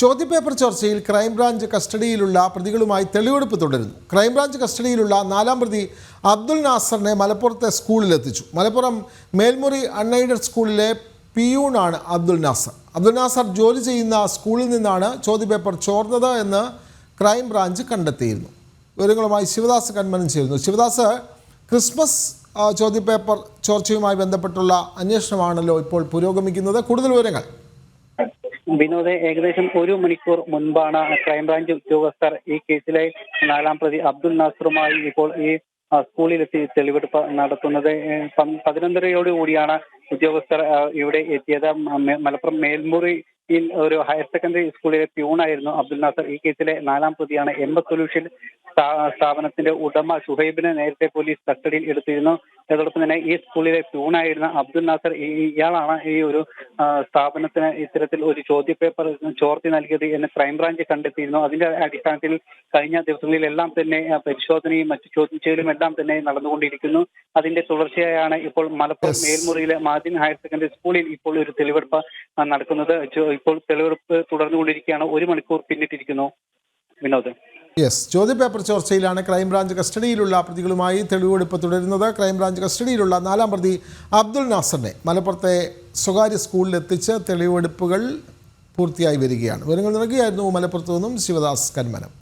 ചോദ്യപേപ്പർ ചർച്ചയിൽ ക്രൈംബ്രാഞ്ച് കസ്റ്റഡിയിലുള്ള പ്രതികളുമായി തെളിവെടുപ്പ് തുടരുന്നു. ക്രൈംബ്രാഞ്ച് കസ്റ്റഡിയിലുള്ള നാലാം പ്രതി അബ്ദുൽ നാസറിനെ മലപ്പുറത്തെ സ്കൂളിലെത്തിച്ചു മലപ്പുറം മേൽമുറി അൺഎയ്ഡഡ് സ്കൂളിലെ പിയൂണാണ് അബ്ദുൽ നാസർ. അബ്ദുൽ നാസർ ജോലി ചെയ്യുന്ന സ്കൂളിൽ നിന്നാണ് ചോദ്യപേപ്പർ ചോർന്നത് എന്ന് ക്രൈംബ്രാഞ്ച് കണ്ടെത്തിയിരുന്നു. വിവരങ്ങളുമായി ശിവദാസ് കൺമനം ചെയ്യുന്നു ശിവദാസ് ക്രിസ്മസ് ചോദ്യപേപ്പർ ചോർച്ചയുമായി ബന്ധപ്പെട്ടുള്ള അന്വേഷണമാണല്ലോ ഇപ്പോൾ പുരോഗമിക്കുന്നത്. കൂടുതൽ വിവരങ്ങൾ. വിനോദ് ഏകദേശം ഒരു മണിക്കൂർ മുൻപാണ് ക്രൈംബ്രാഞ്ച് ഉദ്യോഗസ്ഥർ ഈ കേസിലെ നാലാം പ്രതി അബ്ദുൽ നാസറുമായി ഇപ്പോൾ ഈ സ്കൂളിലെത്തി തെളിവെടുപ്പ് നടത്തുന്നത്. പതിനൊന്നരയോട് കൂടിയാണ് ഉദ്യോഗസ്ഥർ ഇവിടെ എത്തിയത്. മലപ്പുറം മേൽമുറിയിൽ ഒരു ഹയർ സെക്കൻഡറി സ്കൂളിലെ പ്യൂണായിരുന്നു അബ്ദുൽ നാസർ. ഈ കേസിലെ നാലാം പ്രതിയാണ് എം എസ് സൊല്യൂഷൻ സ്ഥാ- സ്ഥാപനത്തിന്റെ ഉടമ ഷുഹൈബിനെ നേരത്തെ പോലീസ് കസ്റ്റഡിയിൽ എടുത്തിരുന്നു. അതോടൊപ്പം തന്നെ ഈ സ്കൂളിലെ പ്യൂണായിരുന്ന അബ്ദുൽ നാസർ ഇയാളാണ് ഈ ഒരു സ്ഥാപനത്തിന് ഇത്തരത്തിൽ ഒരു ചോദ്യപേപ്പർ ചോർത്തി നൽകിയത് എന്ന് ക്രൈംബ്രാഞ്ച് കണ്ടെത്തിയിരുന്നു. അതിന്റെ അടിസ്ഥാനത്തിൽ കഴിഞ്ഞ ദിവസങ്ങളിലെല്ലാം തന്നെ പരിശോധനയും മറ്റു ചോദ്യം ചെയ്യലും എല്ലാം തന്നെ നടന്നുകൊണ്ടിരിക്കുന്നു. അതിന്റെ തുടർച്ചയായാണ് ഇപ്പോൾ മലപ്പുറം. മേൽമുറിയിലെ മാധ്യമ ഹയർ സെക്കൻഡറി സ്കൂളിൽ ഇപ്പോൾ ഒരു തെളിവെടുപ്പ് നടക്കുന്നത്. ഇപ്പോൾ തെളിവെടുപ്പ് തുടർന്നുകൊണ്ടിരിക്കുകയാണ്. ഒരു മണിക്കൂർ പിന്നിട്ടിരിക്കുന്നു. വിനോദ്. യെസ് ചോദ്യപേപ്പർ ചോർച്ചയിലാണ് ക്രൈംബ്രാഞ്ച് കസ്റ്റഡിയിലുള്ള പ്രതികളുമായി തെളിവെടുപ്പ് തുടരുന്നത്. ക്രൈംബ്രാഞ്ച് കസ്റ്റഡിയിലുള്ള നാലാം പ്രതി അബ്ദുൽ നാസറിനെ മലപ്പുറത്തെ സ്വകാര്യ സ്കൂളിൽ എത്തിച്ച് തെളിവെടുപ്പുകൾ പൂർത്തിയായി വരികയാണ്. വിവരങ്ങൾ നൽകിയായിരുന്നു മലപ്പുറത്തു നിന്നും ശിവദാസ് കന്മനം.